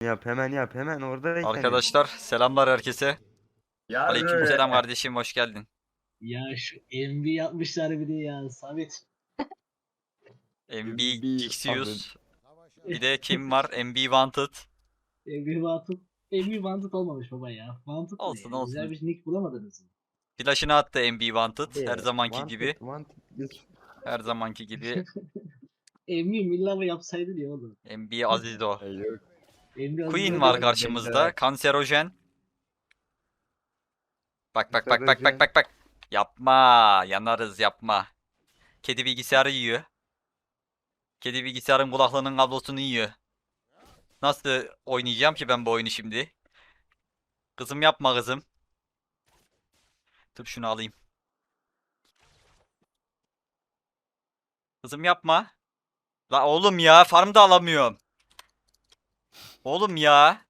Yap hemen yap hemen yap. Arkadaşlar selamlar herkese. Ya Aleykümselam kardeşim hoş geldin. Ya şu MV yapmışlar bir de ya Samet. MB MB Gixius. Bir de kim var? MB Wanted. MV Wanted. MV Wanted olmamış baba ya. Wanted ne Olsun, ya? olsun. Güzel bir nick bulamadınız mı? Flash'ını attı MB Wanted. Her zamanki wanted, gibi. wanted. Her zamanki gibi. MV Millava yapsaydın ya oğlum. MB Azizo. Ay, yok. Queen var karşımızda. Kanserojen. Bak bak bak bak bak bak bak. Yapma. Yanarız yapma. Kedi bilgisayarı yiyor. Kedi bilgisayarın kulaklığının kablosunu yiyor. Nasıl oynayacağım ki ben bu oyunu şimdi? Kızım yapma kızım. Dur şunu alayım. Kızım yapma. La oğlum ya farm da alamıyorum. Oğlum ya.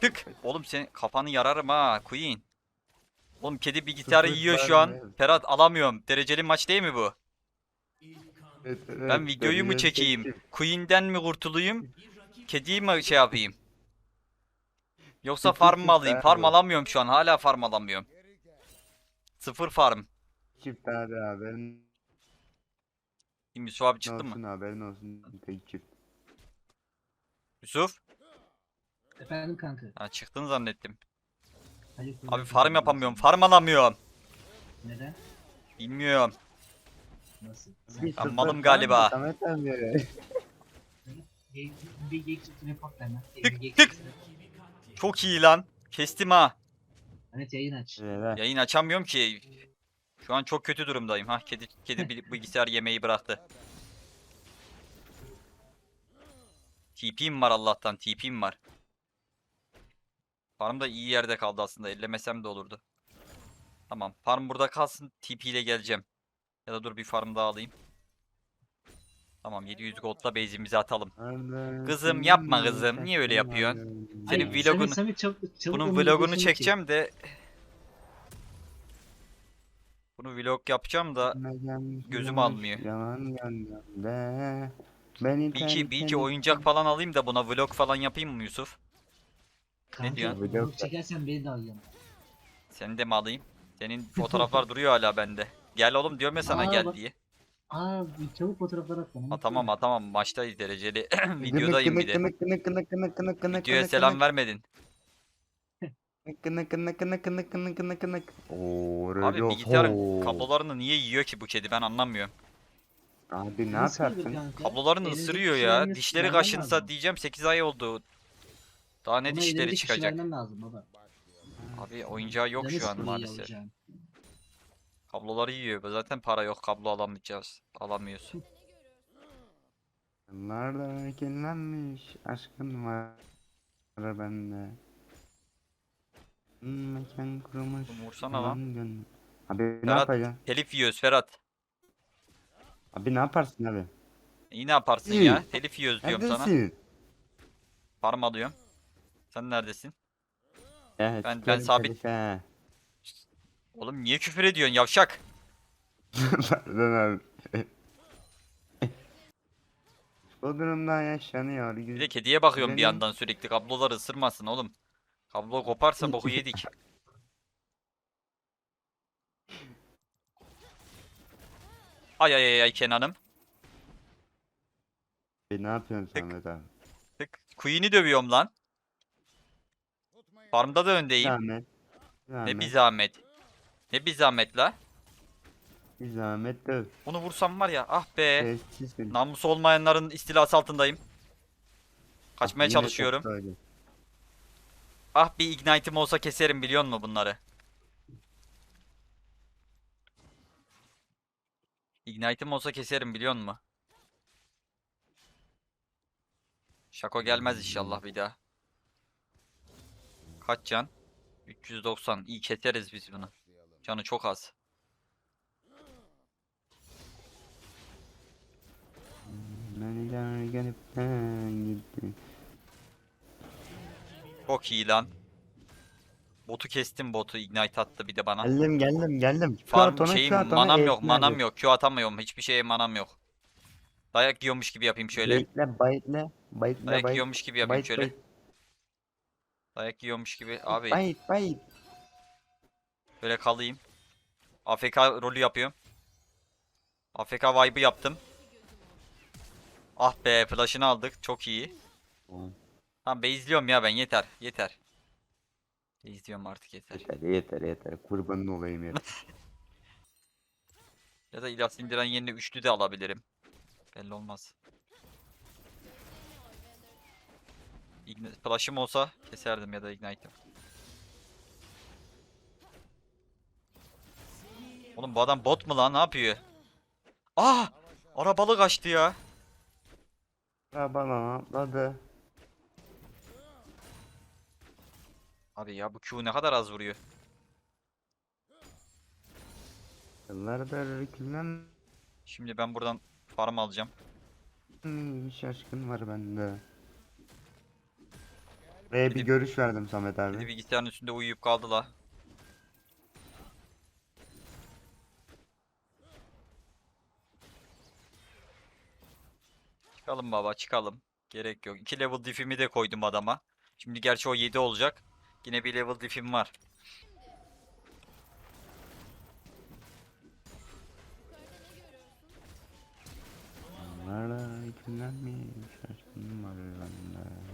Tık. Oğlum senin kafanı yararım ha Queen. Oğlum kedi bilgisayarı Sıfır yiyor şu an. Ferhat alamıyorum. Dereceli maç değil mi bu? Evet, Ben videoyu mu çekeyim? Queen'den mi kurtulayım? Kediyi mi şey yapayım? Yoksa farm mı alayım? Farm alamıyorum şu an. Hala farm alamıyorum. Sıfır farm. Çift abi haberin Yusuf abi çıktı olsun mı? haberin olsun. Tek çift. Yusuf? Efendim kanka. Ha, çıktın zannettim. Hayır, Abi farm yapamıyorum. Farm alamıyorum. Neden? Bilmiyorum. Nasıl? Sıfır malım galiba. Samet abi. Tık, tık. Çok iyi lan. Kestim ha. Evet yayın aç. Evet. Yayın açamıyorum ki. Şu an çok kötü durumdayım. Ha kedi kedi bil- bilgisayar yemeği bıraktı. TP'm var Allah'tan. TP'm var. Farm da iyi yerde kaldı aslında. Ellemesem de olurdu. Tamam. Farm burada kalsın. TP ile geleceğim. Ya da dur bir farm daha alayım. Tamam 700 gold'la base'imizi atalım. Kızım, yapma kızım. Niye öyle yapıyorsun? Senin Hayır, vlogunu- çabuk, çabuk Bunun vlogunu çekeceğim de bunu vlog yapacağım da gözüm almıyor. Ben bir iki, bir iki oyuncak falan alayım da buna vlog falan yapayım mı Yusuf? Kanka, diyorsun? vlog çekersen beni de al yanına. Seni de mi alayım? Senin fotoğraflar duruyor hala bende. Gel oğlum diyorum ya sana Aa, gel bak. diye. Aa bir çabuk fotoğraflar at bana. Ha tamam ha tamam maçtayız dereceli videodayım bir de. gınık, gınık, gınık, gınık, gınık, gınık, Videoya gınık, selam gınık. vermedin. Kınık kınık kınık kınık kınık kınık kınık. Oo, Abi öyle bilgisayarın olsun. kablolarını niye yiyor ki bu kedi ben anlamıyorum. Abi ne Nasıl olur yaparsın? kanka? Kablolarını Elindeki ısırıyor ya. Dişleri kaşınsa lazım. diyeceğim 8 ay oldu. Daha ne Ona dişleri elindeki çıkacak? lazım baba. Abi oyuncağı yok Canı şu an sıkılıyor maalesef. alacağın. Kabloları yiyor. Zaten para yok. Kablo alamayacağız. Alamıyoruz. Yıllarda kirlenmiş aşkın var bende. Mekan kurmuş. Oğlum vursana lan. Abi ne Ferhat. yapacaksın? Telif yiyoruz Ferhat. Abi ne yaparsın abi? İyi ne yaparsın İyi. ya? Telif yiyoruz diyorum sana. Neredesin? Farm alıyorum. Sen neredesin? Evet, Ben- ben sikerim sabit- Şerife. Oğlum niye küfür ediyorsun yavşak? Pardon abi. Bu durumda yaşanıyor. Bir de kediye bakıyorum bir Benim- yandan sürekli. Kabloları ısırmasın oğlum. Kablo koparsa boku yedik. Ay ay ay ay Kenan'ım. E, ne yapıyorsun Tık. Samet abi? Tık. Queen'i dövüyorum lan. Farmda da öndeyim. Zahmet. Zahmet. Ne bir zahmet. Ne bir zahmet la. Bir zahmet döv. Onu vursam var ya ah be. Sessizsin. Namus olmayanların istilası altındayım. Kaçmaya Yine çalışıyorum. çok söyle. Ah bir ignite'im olsa keserim biliyor musun bunları? Ignite'im olsa keserim biliyor musun? Şako gelmez inşallah bir daha. Kaç can? 390. İyi keseriz biz bunu. Canı çok az. Çok iyi lan. Botu kestim botu. Ignite attı bir de bana. Geldim geldim geldim. Şu Farm şeyim ona, manam yok manam abi. yok Q atamıyorum hiçbir şeye manam yok. Dayak yiyormuş gibi yapayım şöyle. Bekle, bayıtle. Bayit Dayak bayit. yiyormuş gibi yapayım Bayit şöyle. bayit. Dayak yiyormuş gibi. Abi Bayit bayit. böyle kalayım. AFK rolü yapıyorum. AFK vibe'ı yaptım. Ah be flash'ını aldık. Çok iyi. Tamam be izliyorum ya ben yeter. Yeter. İzliyorum artık yeter. Yeter yeter yeter. Kurbanın olayım ya. Ya da ilah sindiren yerine üçlü de alabilirim. Belli olmaz. Flash'ım olsa keserdim ya da ignite'ım. Oğlum bu adam bot mu lan? Ne yapıyor? Ah! Arabalı kaçtı ya. Ya bana atladı. Abi ya bu Q ne kadar az vuruyor. Yıllardır hükümden Şimdi ben buradan farm alacağım. bir şaşkın var bende. Ve bir Gidip- görüş verdim Samet Bir de abi. bilgisayarın üstünde uyuyup kaldı la. Çıkalım baba çıkalım. Gerek yok. 2 level diff'imi de koydum adama. Şimdi gerçi o 7 olacak. Yine bir level diff'im var.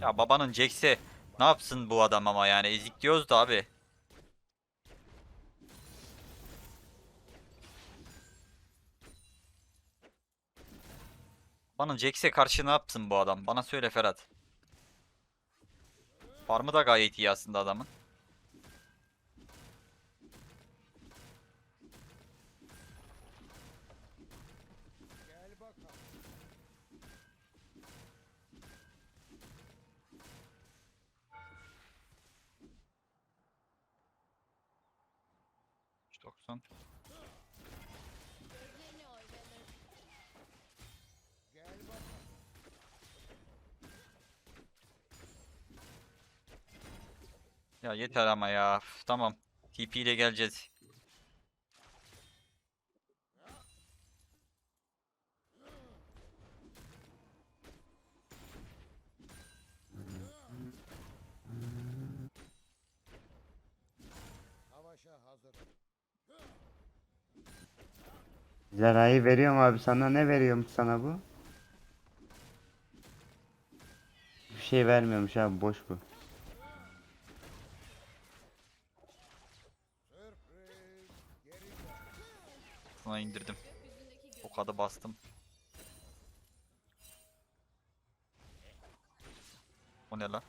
Ya babanın Jax'e ne yapsın bu adam ama yani ezik diyoruz da abi. Babanın Jax'e karşı ne yapsın bu adam? Bana söyle Ferhat. Farmı da gayet iyi aslında adamın. Doksan. Ya yeter ama ya. Üf, Tamam. TP ile geleceğiz. Zerayı veriyorum abi sana ne veriyorum sana bu? Bir şey vermiyormuş abi boş bu. Buna indirdim. O kadar bastım. O ne lan?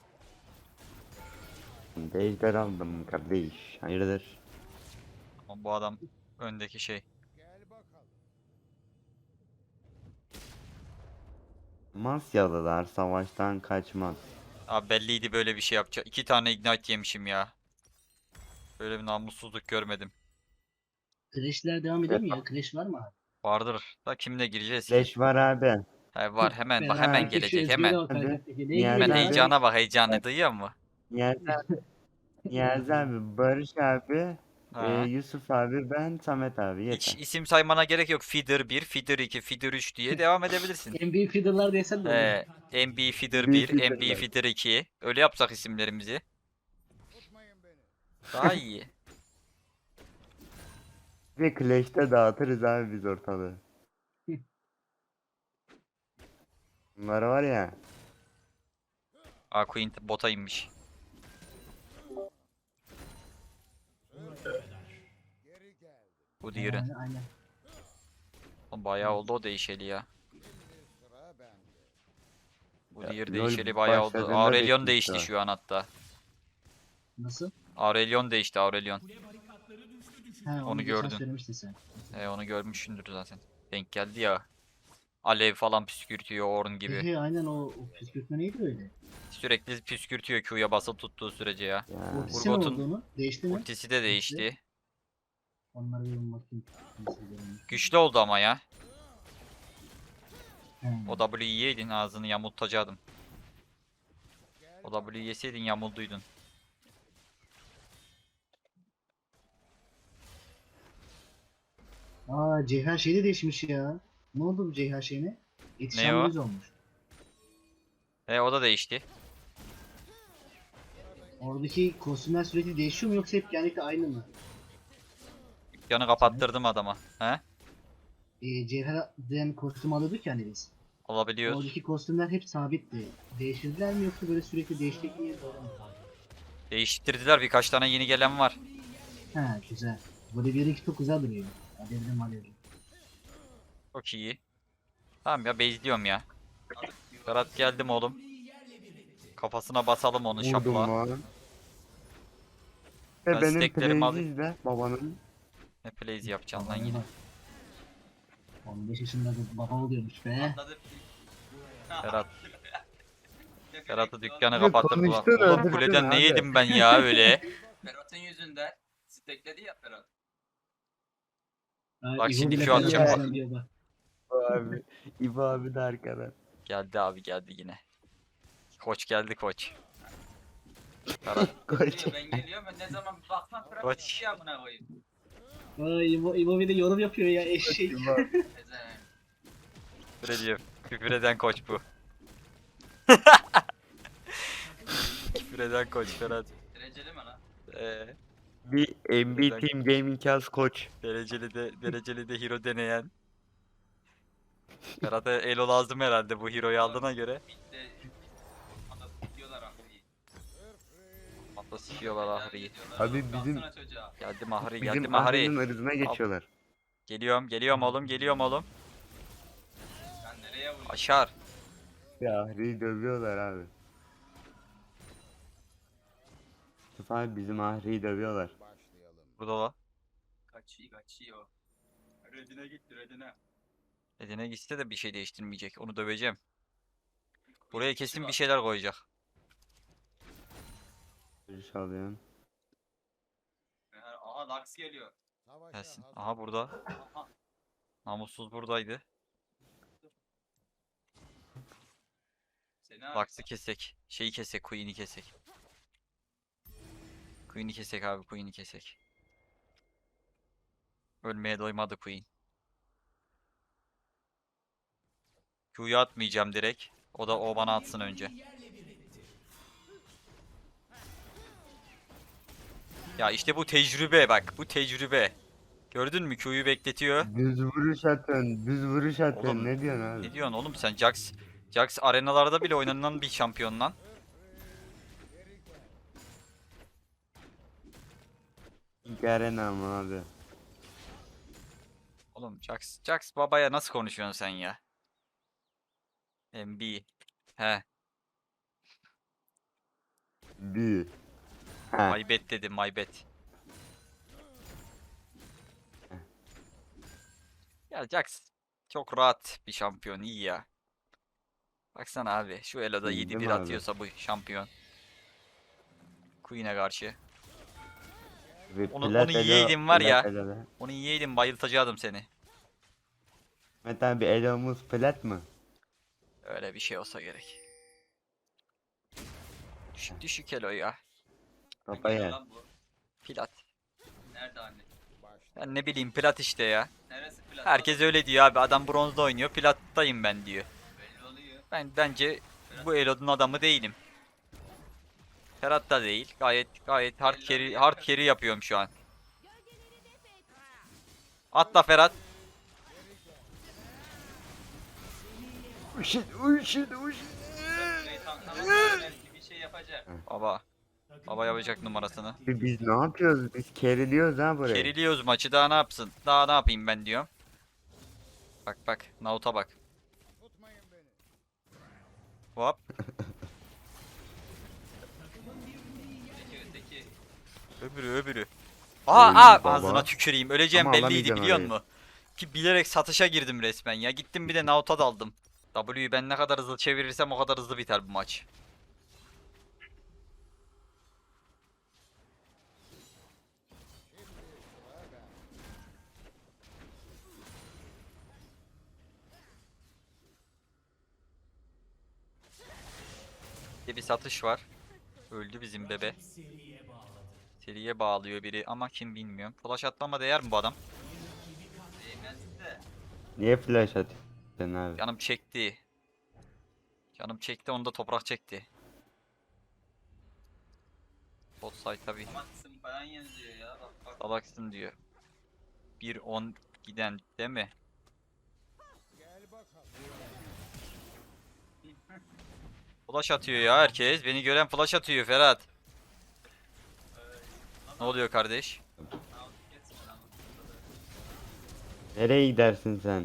Ejder aldım kardeş. Hayırdır? Ama bu adam öndeki şey. Masyalılar savaştan kaçmaz. Abi belliydi böyle bir şey yapacak. İki tane ignite yemişim ya. Böyle bir namussuzluk görmedim. Crash'ler devam ediyor mu ya? Crash var mı abi? Vardır. Da kimle gireceğiz ki? Leş var abi. He var hemen bak hemen abi, gelecek hemen. Hadi. Yani Hemen abi- heyecana bak heyecanı duyuyor musun? Niyazi abi. Niyazi abi, Barış abi, Ha. e, Yusuf abi, ben, Samet abi Hiç yeter. isim saymana gerek yok. Feeder 1, Feeder 2, Feeder 3 diye devam edebilirsin. NBA feeder'lar desen de olur. Ee, MB Feeder MB 1, MB. Feeder 2. Öyle yapsak isimlerimizi. Daha iyi. Ve Clash'te dağıtırız abi biz ortalığı. Bunlar var ya. Aa Queen bota inmiş. Bu diğeri. Aynen, aynen. Oğlum Bayağı oldu o değişeli ya. Bu Ya, LoL değişeli bayağı oldu. Aurelion değişti şu an hatta. Nasıl? Aurelion değişti Aurelion. He, onu, Onu gördün. söylemiştin sen. E, onu görmüşsündür zaten. Denk geldi ya. Alev falan püskürtüyor Ornn gibi. He, aynen o, o püskürtme neydi öyle? Sürekli püskürtüyor Q'ya basılı tuttuğu sürece ya. Ya. Ultisi Urgot'un değişti mi? Ultisi de değişti. Onları bir bakayım. Güçlü oldu ama ya. He. O W yiyeydin ağzını yamultacaktım. O W yeseydin yamulduydun. Aa CH şeyi de değişmiş ya. Ne oldu bu CH şeyine? Ne o? Yetişen yüz olmuş. E o da değişti. Oradaki kostümler sürekli değişiyor mu yoksa hep genellikle aynı mı? Dükkanı kapattırdım adama. He? Ee, Cevher'den kostüm alıyorduk ya hani biz. Olabiliyor. Oradaki kostümler hep sabitti. Değiştirdiler mi yoksa böyle sürekli değişecek mi? Değiştirdiler birkaç tane yeni gelen var. Ha güzel. Böyle bir iki çok güzel duruyor. Alevrim alevrim. Çok iyi. Tamam ya bezliyorum ya. Berat geldim oğlum. Kafasına basalım onu Vurdum şapla. lan. Ben Ve benim steklerimi alayım. de babanın. Ne plays yapacaksın lan yine. bak. 15 yaşında da baba oluyormuş be. Berat. Berat'ı dükkanı Abi kapattırdılar. konuştun, Oğlum öldürdün kuleden ne abi. yedim ben ya öyle. Berat'ın yüzünden stekledi ya Berat. Bak İbo şimdi şu diyor bak. abi. İbo abi de arkadan. Geldi abi geldi yine. Koç geldi koç. Koç. Ben geliyorum ben ne zaman bakmam Berat Koç. bir şey amına koyayım. Ay İbo, İbo bir de yorum yapıyor ya eşek. Ezemek. küfür ediyor. Küfür eden koç bu. küfür eden koç Berat. Dereceli mi lan? Ee, Bir MB Team Gaming House koç. dereceli de dereceli de hero deneyen. Berat'a elo lazım herhalde bu hero'yu aldığına göre. Atla sikiyorlar Ahri'yi. Abi bizim- Baksana çocuğa. Geldi Mahri geldi Bizim Mahri. Ahri'nin ırzına geçiyorlar. Geliyorum geliyorum oğlum geliyorum oğlum. Sen nereye vuruyorsun? Aşar. Ya Ahri'yi dövüyorlar abi. Yusuf abi bizim Ahri'yi dövüyorlar. Burada la. Kaçıyor kaçıyor. Redine git redine. Edine gitse de bir şey değiştirmeyecek. Onu döveceğim. Buraya kesin bir şeyler koyacak. Görüş alıyorum. Aha Lux geliyor. Gelsin. Aha burada. Aha. Namussuz buradaydı. Seni abi. Lux'ı kesek. Şeyi kesek. Queen'i kesek. Queen'i kesek abi. Queen'i kesek. Ölmeye doymadı Queen. Q'yu atmayacağım direkt. O da o bana atsın önce. Ya işte bu tecrübe bak. Bu tecrübe. Gördün mü Q'yu bekletiyor. Düz vuruş atın, düz vuruş atın. Oğlum, Ne diyorsun abi? Ne diyorsun oğlum sen Jax Jax arenalarda bile oynanan bir şampiyon lan. Garen ama abi. Oğlum Jax Jax babaya nasıl konuşuyorsun sen ya? MB. He, Bir. Ha. my bad dedim my bad. Ya Jax çok rahat bir şampiyon iyi ya. Baksana abi şu Elo'da İyi değil 7-1 mi abi? atıyorsa bu şampiyon. Queen'e karşı. Ve Onu- onu yiyeydim var ya. Onu yiyeydim bayıltacaktım seni. Mehmet abi elomuz plat mı? Öyle bir şey olsa gerek. Düşük düşük Elo ya. Kafa yer. lan bu. Plat. Nerede anne? Ben ne bileyim plat işte ya. Neresi plat? Herkes öyle diyor abi. Adam bronzda oynuyor. Plattayım ben diyor. Belli oluyor. Ben bence bu Elo'nun adamı değilim. Ferhat da değil. Gayet gayet hard carry hard carry yapıyorum şu an. Atla Ferhat. Uşit, uşit, uşit. Bir şey yapacak. Baba. Baba yapacak numarasını. Bi- Biz ne yapıyoruz? Biz keriliyoruz ha burayı. Keriliyoruz maçı daha ne yapsın? Daha ne yapayım ben diyorum. Bak bak. Naut'a bak. Hop. Öbürü öbürü. Aa, Oy aa baba. ağzına tüküreyim. Öleceğim Ama belliydi alamayacaksın biliyor orayı. musun? Ki bilerek satışa girdim resmen ya. Gittim bir de Naut'a daldım. W'yu ben ne kadar hızlı çevirirsem o kadar hızlı biter bu maç. Bir de bir satış var. Öldü bizim bebe. Seriye bağlıyor biri ama kim bilmiyorum. Flash atlama değer mi bu adam? Niye flash atıyorsun abi? Canım çekti. Canım çekti onu da toprak çekti. Bot side tabi. Ama kısım falan yazıyor ya. Bak bak. Salaksın diyor. 1-10 giden değil mi? Flash atıyor ya herkes. Beni gören flash atıyor Ferhat. Ne oluyor kardeş? Nereye gidersin sen?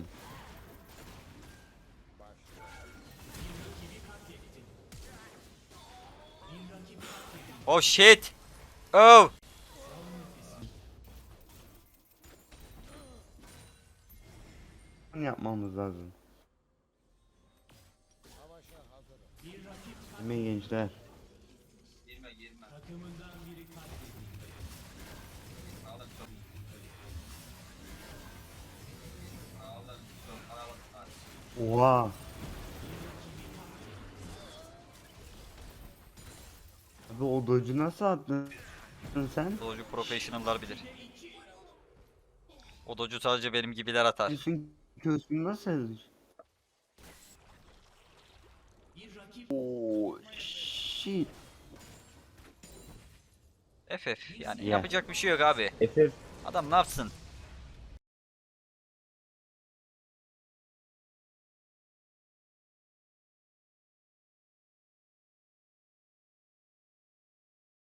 Oh shit. Oh. Yapmamız lazım? Değil mi gençler? Oha. Abi o dodge'u nasıl attın sen? Doju professional'lar bilir. O doju sadece benim gibiler atar. Üstün köşkünü nasıl yazmış? Oh shit. FF yani Ya. yapacak bir şey yok abi. Efe Adam ne yapsın?